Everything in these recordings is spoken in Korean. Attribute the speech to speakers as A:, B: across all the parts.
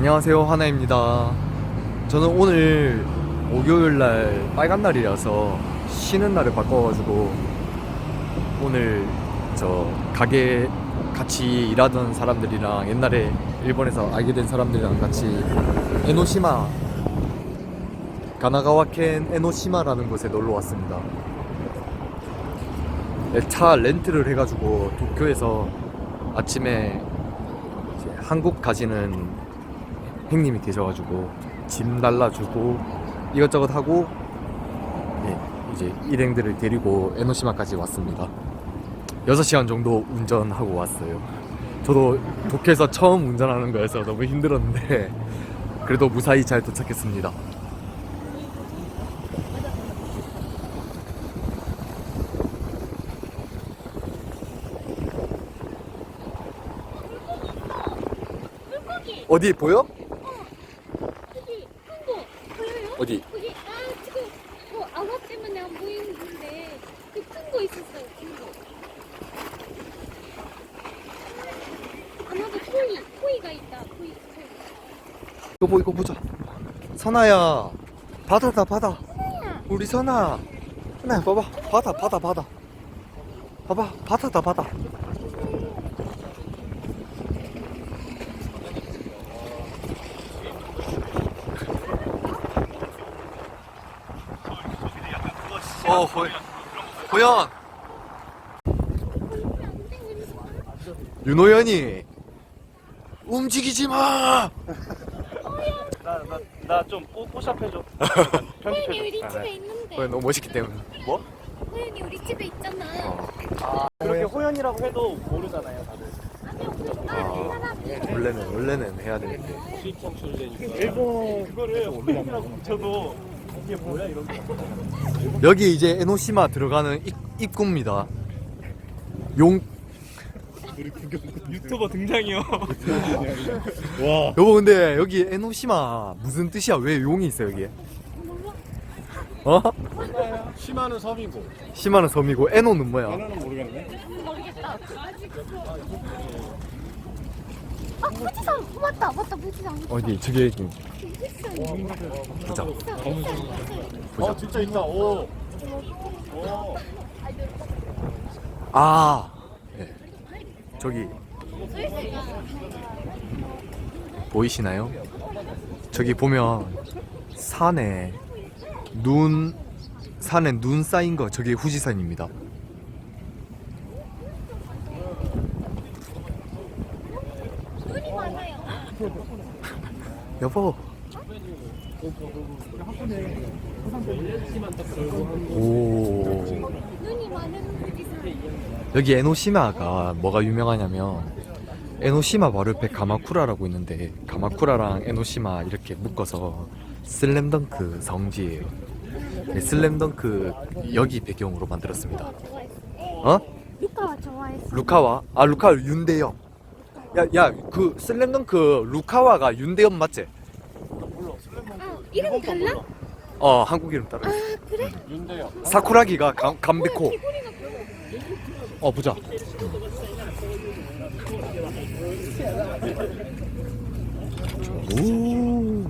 A: 안녕하세요 하나입니다. 저는 오늘 목요일날 빨간 날이라서 쉬는 날을 바꿔가지고 오늘 저 가게 같이 일하던 사람들이랑 옛날에 일본에서 알게 된 사람들이랑 같이 에노시마 가나가와켄 에노시마라는 곳에 놀러 왔습니다. 네, 차 렌트를 해가지고 도쿄에서 아침에 한국 가시는 형님이 계셔가지고 짐 달라주고 이것저것 하고 네, 이제 일행들을 데리고 에노시마까지 왔습니다. 6시간 정도 운전하고 왔어요. 저도 도쿄에서 처음 운전하는 거여서 너무 힘들었는데 그래도 무사히 잘 도착했습니다. 어디 보여?
B: 여기 큰거 보여요?
A: 어디?
B: 거기 아 지금 뭐 아마 때문에 안 보이는데 그 큰 거 있었어요 큰 거 아마도 토이 토이가 있다 토이 토이
A: 이거 보 이거 보자. 선아야 바다다 바다.
B: 토이야
A: 우리 선아. 선아야 봐봐 바다 바다 바다. 봐봐 바다다 바다. 어 호, 호연 윤호연이 움직이지 마.
C: 나좀 뽀샵해줘.
B: 호연이 우리 집에 있는데
A: 호연 너무 멋있기 때문에. 뭐?
B: 호연이 우리 집에 있잖아
A: 어.
C: 그렇게 호연이라고 해도 모르잖아요, 다들.
B: 아니 아 사람이
A: 원래는 원래는 해야 되는데.
C: 수입 창출되니까. 일본 그거를 호연이라고 붙여도 이게 뭐야 이런 거.
A: 여기 이제 에노시마 들어가는 입, 입구입니다. 용
C: 유튜버 등장이요. 와.
A: 여보 근데 여기 에노시마 무슨 뜻이야? 왜 용이 있어 여기에? 어?
D: 시마는 섬이고
A: 시마는 섬이고 에노는 뭐야?
D: 하나는 모르겠네.
B: 모르겠다 아 무지성 맞다 맞다 무지성
A: 어디 저기 여기
B: 무지성
A: 보자.
D: 어 진짜 있다. 오.
A: 아 네. 저기 보이시나요? 저기 보면 산에 눈 산에 눈 쌓인 거 저게 후지산입니다.
B: 눈이 많아요
A: 여보. 오. 여기 에노시마가 뭐가 유명하냐면 에노시마 바로 옆에 가마쿠라라고 있는데 가마쿠라랑 에노시마 이렇게 묶어서 슬램덩크 성지예요. 네, 슬램덩크 여기 배경으로 만들었습니다. 어?
B: 루카와 좋아했어
A: 루카와? 아 루카 윤대영. 야 야 그 슬램덩크 루카와가 윤대영 맞지?
B: 아 이름 달라?
A: 어 한국 이름 따라.
B: 아 그래?
D: 윤대요.
A: 사쿠라기가 감, 감베코.
B: 보여
A: 어 보자. 오.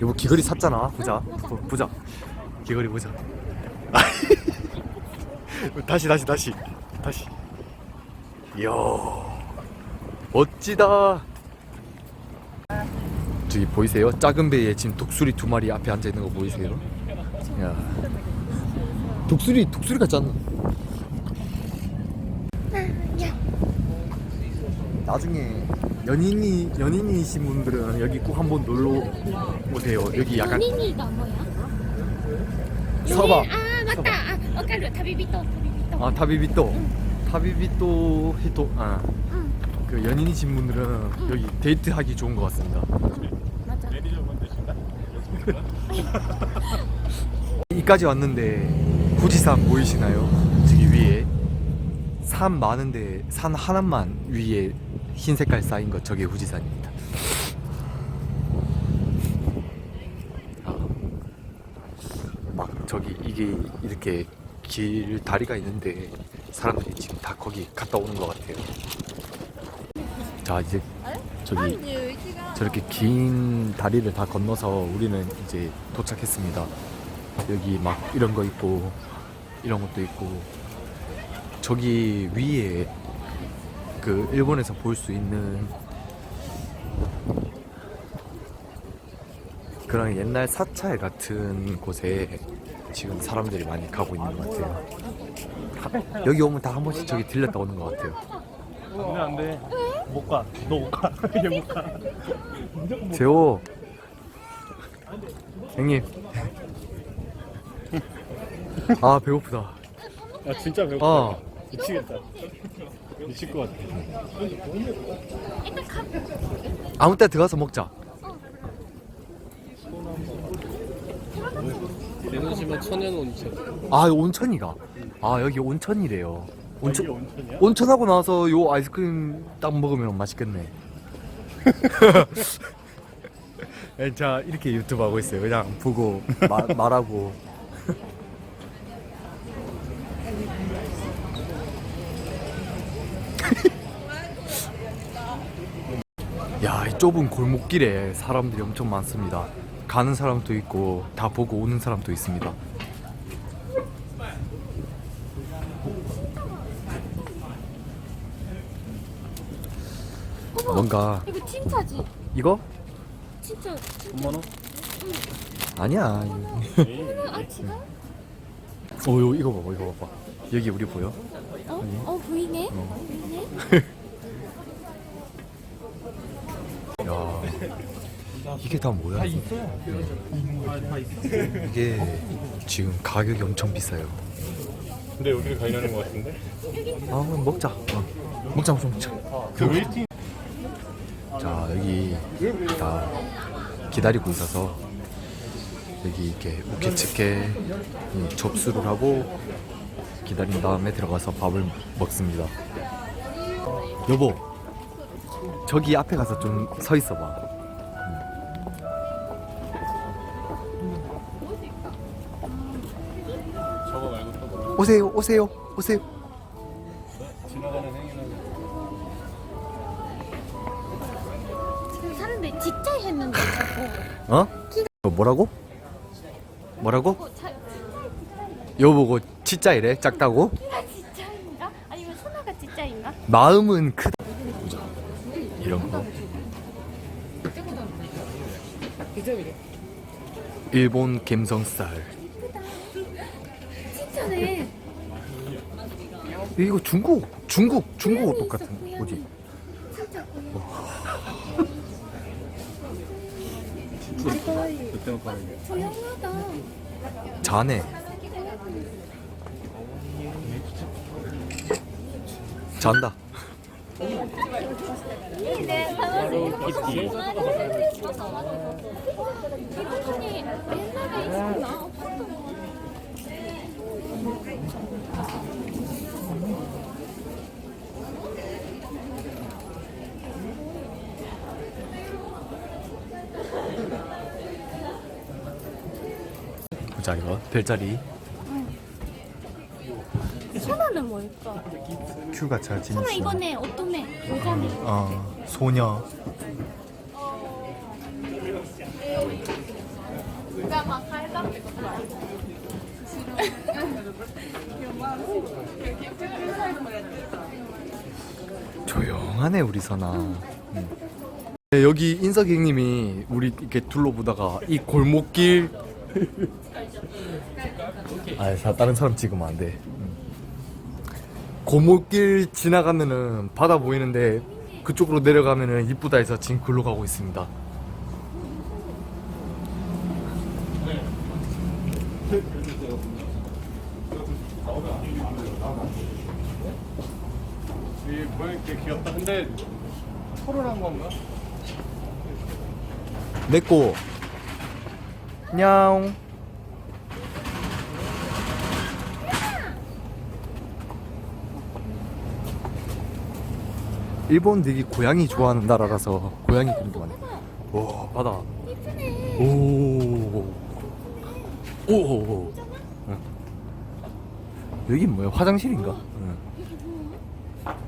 A: 여보 귀걸이 샀잖아. 보자. 보, 보자. 귀걸이 보자. 다시 다시 다시 다시. 이야 멋지다. 저기 보이세요? 작은 배에 지금 독수리 두 마리 앞에 앉아 있는 거 보이세요? 야. 독수리 독수리 같지 않나?
B: 야
A: 나중에 연인이 연인이신 분들은 여기 꼭 한번 놀러 오세요. 여기 약간
B: 연인이가 뭐야?
A: 서봐.
B: 아 맞다 아 어까루 타비비토 타비비토
A: 아 타비비토 타비비토 히토 아
B: 그응
A: 연인이신 분들은 여기 데이트하기 좋은 것 같습니다.
B: 맞아
A: 이까지 왔는데 후지산 보이시나요? 저기 위에 산 많은데 산 하나만 위에 흰 색깔 쌓인 거 저게 후지산입니다. 아, 막 저기 이게 이렇게 길 다리가 있는데 사람들이 지금 다 거기 갔다 오는 것 같아요. 자 이제 저기 저렇게 긴 다리를 다 건너서 우리는 이제 도착했습니다. 여기 막 이런 거 있고 이런 것도 있고 저기 위에 그 일본에서 볼 수 있는 그런 옛날 사찰 같은 곳에 지금 사람들이 많이 가고 있는 것 같아요. 하- 여기 오면 다 한 번씩 저기 들렸다 오는 것 같아요.
C: 근데 안 돼. 못 가. 너 못 가. 얘못 가.
A: 재호 형님 아 배고프다
C: 야 진짜 배고파.
A: 어
C: 미치겠다. 미칠 것 같아.
A: 아무 때 들어가서 먹자
D: 내놓으시면 천연 온천.
A: 아 온천이가 아 여기 온천이래요 온천
C: 이게 온천이야?
A: 온천하고 나서 요 아이스크림 딱 먹으면 맛있겠네 자 이렇게 유튜브 하고 있어요 그냥 보고 마, 말하고 야, 이 좁은 골목길에 사람들이 엄청 많습니다. 가는 사람도 있고 다 보고 오는 사람도 있습니다. 뭔가
B: 이거 진짜지?
A: 이거
B: 진짜.
C: 엄마 너?
A: 아니야.
B: 아 지금?
A: 어, 요 이거 봐봐, 이거 봐봐. 여기 우리 보여?
B: 어? 어 보이네?
A: 어.
B: 보이네?
A: 야, 이게 다 뭐야?
C: 다 있어요. 다 있어.
A: 이게 지금 가격이 엄청 비싸요.
C: 근데 여기를 가려는 것 같은데?
A: 아, 그럼 먹자. 어. 먹자, 먹자, 먹자.
C: 그 웨이팅.
A: 자 여기 다 기다리고 있어서 여기 이렇게 우케츠케 음, 접수를 하고 기다린 다음에 들어가서 밥을 먹습니다. 여보, 저기 앞에 가서 좀 서 있어봐.
D: 뭐?
A: 오세요, 오세요, 오세요. 어? 어, 뭐라고? 뭐라고? 여보고 진짜 이래? 작다고?
B: 키가 진짜인가? 아니면 소나가 진짜인가?
A: 마음은 크다. 보자. 이런 거. 일본 갬성 스타일.
B: 진짜네.
A: 이거 중국, 중국, 중국
B: 고양이
A: 똑같은. 뭐지?
B: 진짜 고양이.
D: 그때 못 가는 게.
A: 자네. 잔다.
B: 네, 있었나?
A: 100짜리 원, 100짜리
B: 천원은 뭘까?
A: 큐가 잘 재밌어. 천원
B: 이거네 어떠네 여자네
A: 어, 소녀. 조용하네 우리 선아. 음. 네, 여기 인석이님이 우리 이렇게 둘러보다가 이 골목길 아, 사- 다른 사람 찍으면 안 돼. 음. 골목길 지나가면은 바다 보이는데 그쪽으로 내려가면은 이쁘다 해서 지금 글로 가고 있습니다.
D: 이 모양이 되게 귀엽다. 근데 토를 한 건가?
A: 내꼬 냐옹 일본 되게 고양이 좋아하는 나라라서 고양이 그런 게 많네. 와 바다.
B: 이쁘네.
A: 오. 오. 응. 여긴 뭐야? 화장실인가? 응.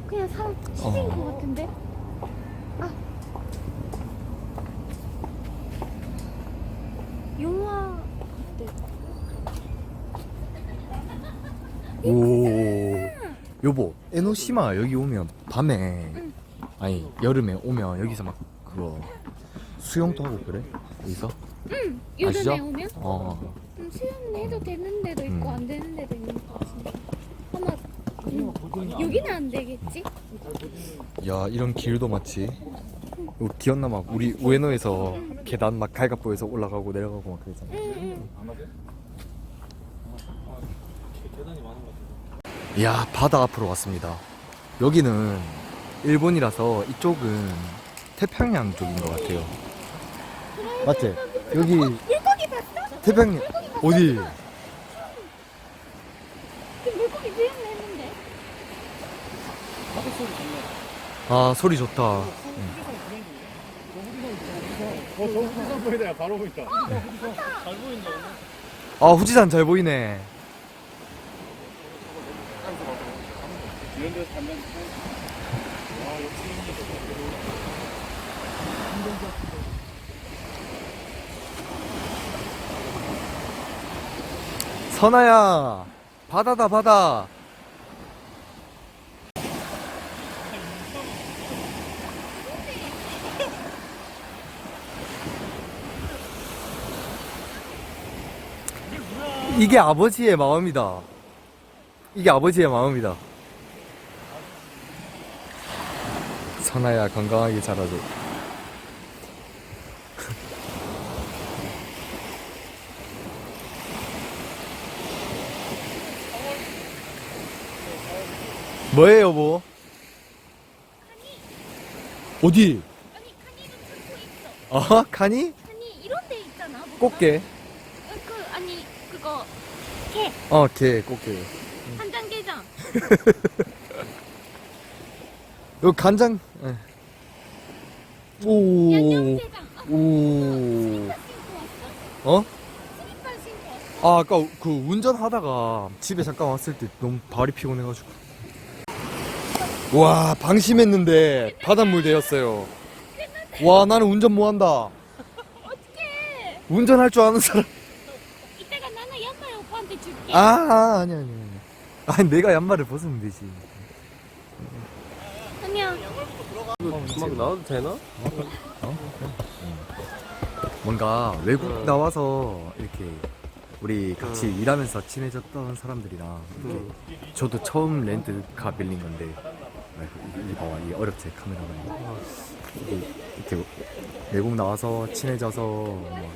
B: 그냥 사람 치는
A: 어.
B: 것 같은데? 영화
A: 오. 여보 에노시마 여기 오면 밤에 응. 아니 여름에 오면 여기서 막 그거 수영도 하고 그래? 여기서?
B: 응 여름에
A: 아시죠?
B: 오면?
A: 어, 어, 어.
B: 음, 수영은 해도 되는 데도 있고
A: 음.
B: 안 되는 데도 있는 것 같은데 여기는 안 되겠지?
A: 야 이런 길도 이거 기억나 막 우리 우에노에서 계단 막 갈갑보에서 올라가고 내려가고 막 그랬잖아. 이야 바다 앞으로 왔습니다 여기는 일본이라서 이쪽은 태평양 쪽인 것 같아요 맞지? 여기
B: 물고기 봤어?
A: 태평양 어디?
B: 그 물고기 수영을 했는데.
A: 아 소리 좋다. 아 후지산 잘 보이네 선아야 바다다 바다 이게 아버지의 마음이다 이게 아버지의 마음이다 선아야 건강하게 자라줘 뭐예요 여보? 어디?
B: 아니 카니도 찾고 있어.
A: 어? 카니?
B: 아니 이런 데 있잖아. 뭐가?
A: 꽃게?
B: 게
A: 어, 개, 꽃게.
B: 간장게장.
A: 요 간장. 예. 오.
B: 양념 게장. 아,
A: 오.
B: 신고 왔어?
A: 어?
B: 신고 왔어?
A: 아, 아까 그 운전하다가 집에 잠깐 왔을 때 너무 발이 피곤해가지고. 와, 방심했는데 바닷물 되었어요. 와, 나는 운전 뭐 한다.
B: 어떡해.
A: 운전할 줄 아는 사람.
B: 이따가 나는 양말 오빠한테 줄게.
A: 아, 아 아니, 아니, 아니. 아니, 내가 양말을 벗으면 되지.
B: 아니야.
D: 막 나와도 되나?
A: 뭔가 외국 나와서 이렇게 우리 같이 일하면서 친해졌던 사람들이랑 이렇게 저도 처음 렌트카 빌린 건데 아이고, 이 봐봐 이 어렵지 카메라가 이게 이렇게 외국 나와서 친해져서 뭐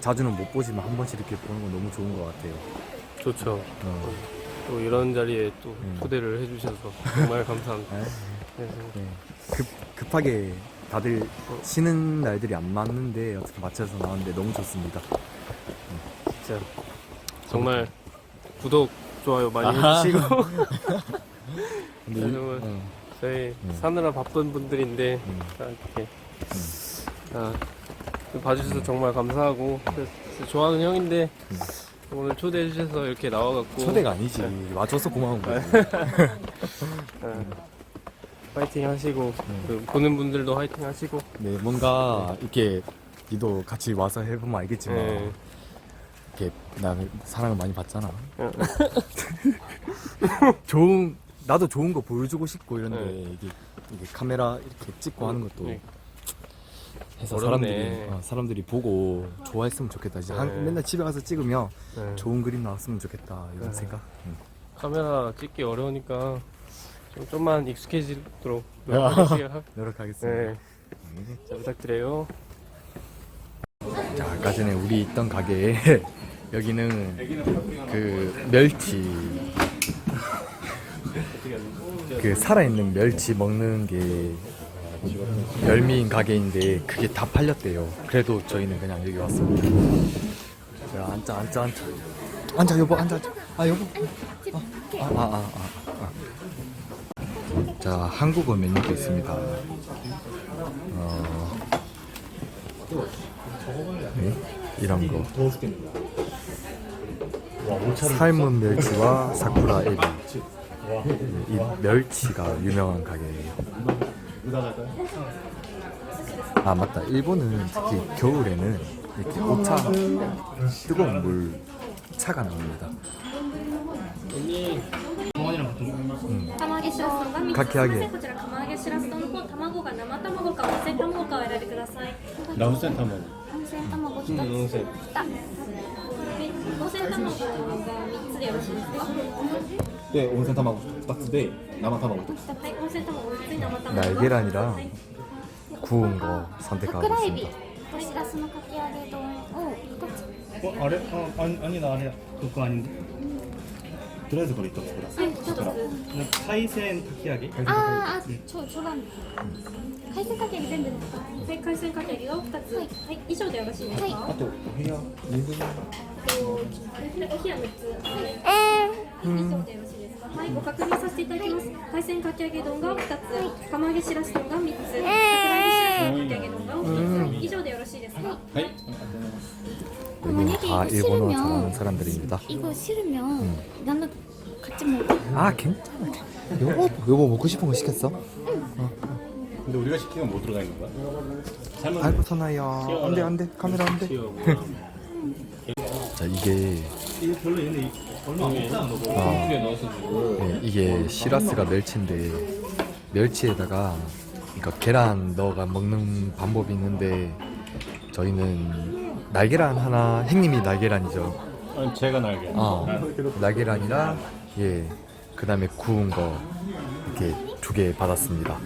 A: 자주는 못 보지만 한 번씩 이렇게 보는 건 너무 좋은 것 같아요.
D: 좋죠.
A: 어.
D: 또 이런 자리에 또
A: 음.
D: 초대를 해주셔서 정말 감사합니다.
A: 아,
D: 그래서
A: 네. 급 급하게 다들 쉬는 날들이 안 맞는데 어떻게 맞춰서 나왔는데 너무 좋습니다.
D: 진짜 정말 구독, 좋아요 많이. 해주시고
A: 근데
D: 네,
A: 이-
D: 정말.
A: 어,
D: 저희
A: 음.
D: 사느라 바쁜 분들인데
A: 음.
D: 다 이렇게 아, 봐주셔서 정말 감사하고 그래서 좋아하는 형인데
A: 음.
D: 오늘 초대해 주셔서 이렇게 나와갖고
A: 초대가 아니지 와줘서 고마운 거지.
D: 아, 파이팅 하시고
A: 음.
D: 그 보는 분들도 파이팅 하시고
A: 네, 뭔가 이렇게 니도 같이 와서 해보면 알겠지만
D: 네.
A: 이렇게 나 사랑을 많이 받잖아.
D: 어.
A: 좋은 나도 좋은 거 보여주고 싶고 이런데
D: 네.
A: 이게, 이게 카메라 이렇게 찍고 하는 것도
D: 네.
A: 해서
D: 어렵네.
A: 사람들이 어, 사람들이 보고 좋아했으면 좋겠다. 한-
D: 네.
A: 맨날 집에 가서 찍으면
D: 네.
A: 좋은 그림 나왔으면 좋겠다 이런
D: 네.
A: 생각. 응.
D: 카메라 찍기 어려우니까 좀 좀만 익숙해지도록
A: 노력하겠습니다.
D: 네. 잘 부탁드려요.
A: 자, 아까 전에 우리 있던 가게에 여기는 그 멸치 그 살아있는 멸치 먹는 게 멸미인 가게인데 그게 다 팔렸대요. 그래도 저희는 그냥 여기 왔습니다. 자, 앉자, 앉자, 앉자. 앉아, 여보, 앉아, 앉아. 아, 여보. 아, 아, 아, 아, 아. 자, 한국어 메뉴도 있습니다. 어, 네, 이런 거. 삶은 멸치와 사쿠라 에비. 네, 이 멸치가 유명한 가게예요. 아 맞다. 일본은 특히 겨울에는 이렇게 오차 뜨거운 물 차가 나옵니다.
B: 釜揚げしらす丼が3つ
A: かき揚げ
B: すいませんこちら釜揚げしらす丼の方卵が生卵か温泉卵かを選びください
C: ラムセンタマゴ
B: 温泉卵1つ、 でよろしいですか
C: で温泉卵2つで生卵1つ
B: はい、温泉卵3つに生卵
A: 날계란이랑
B: はい
A: 구운 거
B: 桜エビ
A: 선택하겠습니다.
B: としらすのかき揚げ丼を1つ
C: 어, 아래? 어, 아니, 아니다 아니야 그거 아닌데 とりあえずこれ1つください。
B: はい、1つ
C: 海鮮炊き揚げ？
B: あーあ、ちょ、ちょなん海鮮かき揚げ全部ですか？はい、海鮮かき揚げが2つ。はい、以上でよろしいですか？はい。
C: あとお部屋2分
B: お部屋6つ。はい、以上でよろしいですか？はい、ご確認させていただきます。海鮮かき揚げ丼が2つ。釜揚げしらす丼が3つ
A: 다 일본어 잘하는 사람들입니다.
B: 이거 싫으면 나는 같이 먹어
A: 아 괜찮아. 요거 요거 먹고 싶은 거 시켰어?
C: 근데 우리가 시키면 뭐 들어가 있는 거야? 삶은
A: 아이고 선아야. 안돼 안돼 카메라 안돼. 자 이게
C: 이게 별로 얘네 얼마 안 먹잖아 너
A: 아,
D: 두개 넣어서 주고
A: 네, 이게 시라스가 멸치인데 멸치에다가 그러니까 계란 넣어가 먹는 방법이 있는데 저희는 날계란 하나 행님이 날계란이죠.
C: 아니 제가 날개
A: 어, 날계란이랑 예 그다음에 구운 거 이렇게 두 개 받았습니다.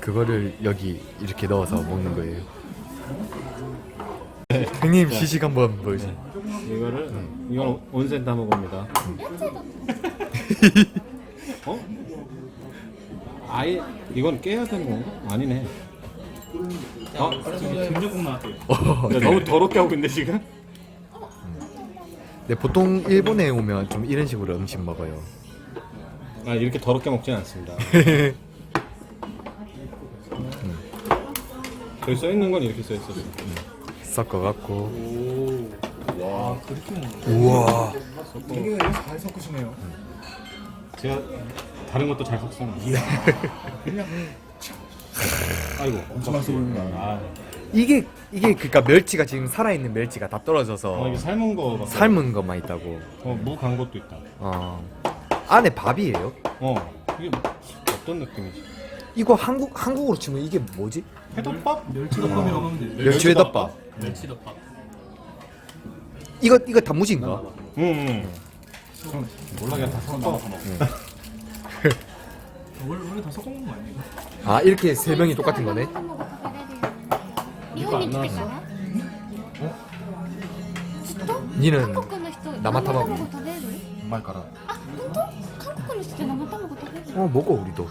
A: 그거를 여기 이렇게 넣어서 먹는 거예요. 행님 시식 한번 보여주세요.
C: 이거를 이건 온센 타먹입니다 어? 아예 이건 깨야 되는 건가? 아니네 어? 김정국 나왔대요.
A: 어, 네.
C: 너무 더럽게 하고 있는데 지금?
A: 네, 보통 일본에 오면 좀 이런 식으로 음식 먹어요.
C: 아 이렇게 더럽게 먹진 않습니다. 여기 써 있는 건 이렇게 써 있었어
A: 섞어갖고.
C: 와. 그렇게 먹는
A: 우와.
C: 되게 잘 섞으시네요. 제가 다른 것도 잘 섞어요 그냥 아이고 엄청 맛있어 보인다 아,
A: 이게 이게 그러니까 멸치가 지금 살아있는 멸치가 다
C: 어,
A: 떨어져서
C: 이게 삶은 거
A: 삶은 것만 있다고.
C: 어, 무간 것도 있다.
A: 어. 안에 밥이에요.
C: 어 이게 어떤 느낌이지?
A: 이거 한국 한국으로 치면 이게 뭐지?
C: 회덮밥? 멸치덮밥이라고 하면 돼
A: 멸치회덮밥.
D: 멸치덮밥.
A: 이거 이거 단무지인가?
C: 응 응. 몰라 그냥 다 섞어
D: 원래 원래 다 섞어 먹는 거 아니에요?
A: 아 이렇게 세 명이 똑같은 거네.
B: 日本に来てからずっと
A: 니는
B: 韓国の人
A: 生卵
B: 生食べる
C: 前から
B: あ、本当？韓国の人って生卵食べる
A: 어 먹어 우리도.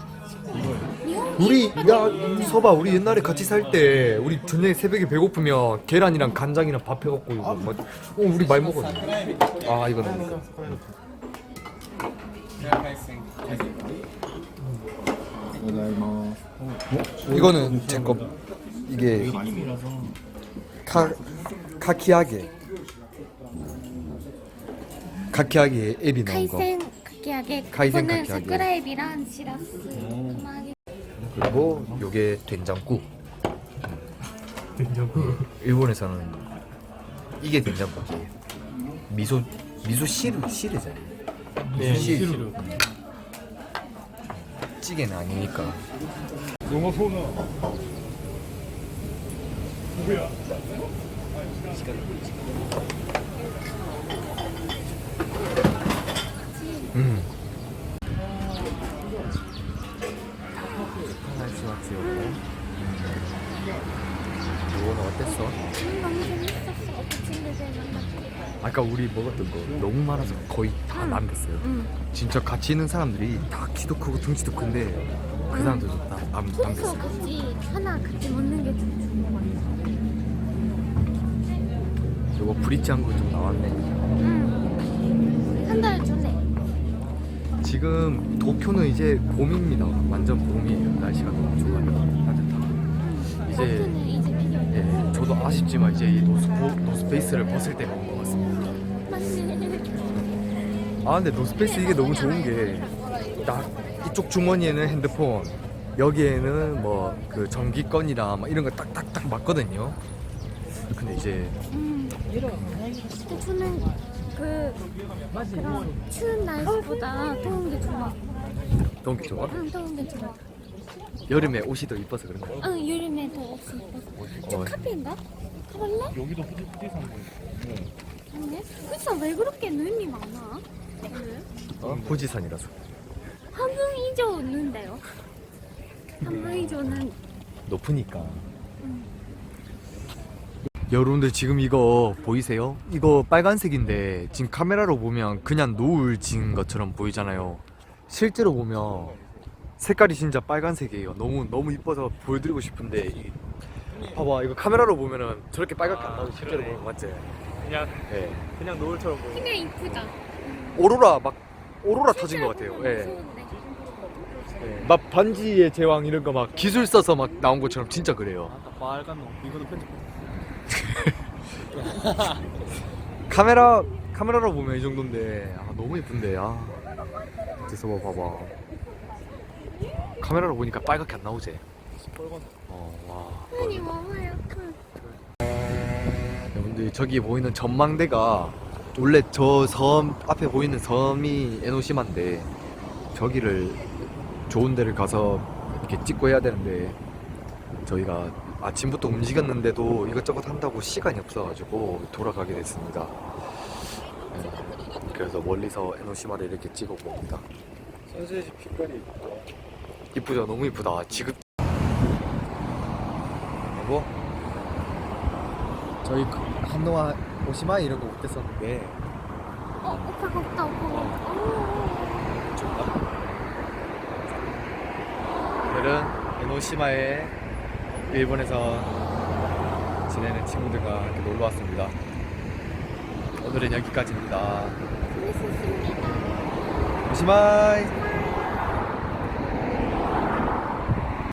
B: 日本
A: 우리 야 서봐 우리 옛날에 같이 살 때 우리 저녁에 새벽에 배고프면 계란이랑 간장이랑 밥 해갖고 이거 막 어, 우리 많이 먹었는데. 아 이거 너무. 어? 이거는 제거 이게 카 카키아게 카키아게 앱이 나온 거.
B: 카이센
A: 카키아게.
B: 이거는 스크라 앱이랑 시라스. 음.
A: 그리고 요게 된장국. 된장국. 음. 일본에서는 이게 된장국이에요. 미소 미소 시루 시루잖아요. 네, 미소 시루. 찌개는 아니니까.
C: 영어 소나
A: 음씩 이거는 어땠어?
B: 음, 너무 재밌었어 어떤 친구들 만났고
A: 아까 우리 먹었던 거 너무 많아서 거의 다 남겼어요.
B: 응.
A: 진짜 같이 있는 사람들이 다 키도 크고 등치도 큰데 그 사람들도 다 남, 남겼어요.
B: 같이 하나 같이 먹는 게좀 좋은 것 같아
A: 이거 브릿지 한 거 좀 나왔네.
B: 응한달 전에
A: 지금 도쿄는 이제 봄입니다. 완전 봄이에요. 날씨가 너무 좋아요. 따뜻하고. 이제 예, 저도 아쉽지만 이제 이 노스포, 노스페이스를 벗을 때가 온 아 근데 노스페이스 이게 너무 좋은 게 딱 이쪽 주머니에는 핸드폰 여기에는 뭐 그 전기권이랑 막 이런 거 딱딱딱 맞거든요. 근데 이제
B: 음. 저는 그 그런 추운 날씨보다 더운 게 좋아.
A: 더운 게 좋아?
B: 응, 더운 게 좋아.
A: 여름에 옷이 더 이뻐서 그런 거야.
B: 응, 여름에 더 없어. 저
A: 어,
B: 카페인가? 가볼래?
E: 여기도 후지 후지산 거
B: 아니네. 그래서 왜 그렇게 눈이 많아?
A: 어? 후지산이라서.
B: 한분 이상 없는데요. 한분 이상은
A: 높으니까. 여러분들 지금 이거 보이세요? 이거 빨간색인데 지금 카메라로 보면 그냥 노을 진 것처럼 보이잖아요. 실제로 보면 색깔이 진짜 빨간색이에요. 너무 너무 이뻐서 보여드리고 싶은데 이- 봐봐 이거 카메라로 보면은 저렇게 빨갛게 안 나오고 실제로 보면 맞지?
F: 그냥
A: 예.
F: 그냥 노을처럼 보여.
B: 그냥 이쁘다.
A: 오로라 막 오로라 터진 것 같아요. 예. 예. 막 반지의 제왕 이런 거 막 기술 써서 막 나온 것처럼 진짜 그래요.
F: 아까 빨간 놈. 이거도 편집.
A: 카메라 카메라로 보면 이 정도인데 아, 너무 예쁜데 아 어디서 봐 봐봐 카메라로 보니까 빨갛게 안 나오지 어와
B: 눈이 와와요. 그
A: 여러분 들 저기 보이는 전망대가 원래 저 섬 앞에 보이는 섬이 에노시마인데 저기를 좋은 데를 가서 이렇게 찍고 해야 되는데 저희가 아침부터 움직였는데도 이것저것 한다고 시간이 없어가지고 돌아가게 됐습니다. 네, 그래서 멀리서 에노시마를 이렇게 찍어 봅니다.
F: 선셋이 빛깔이
A: 이쁘죠? 너무 이쁘다. 지금 여보 저희 그 한동안 오시마 이런 거못 됐었는데
B: 어, 오빠가 없다. 오빠가 없다. 오.
A: 오늘은 에노시마에 일본에서 지내는 친구들과 이렇게 놀러 왔습니다. 오늘은 여기까지입니다.
B: 재밌었습니다.
A: 오시마이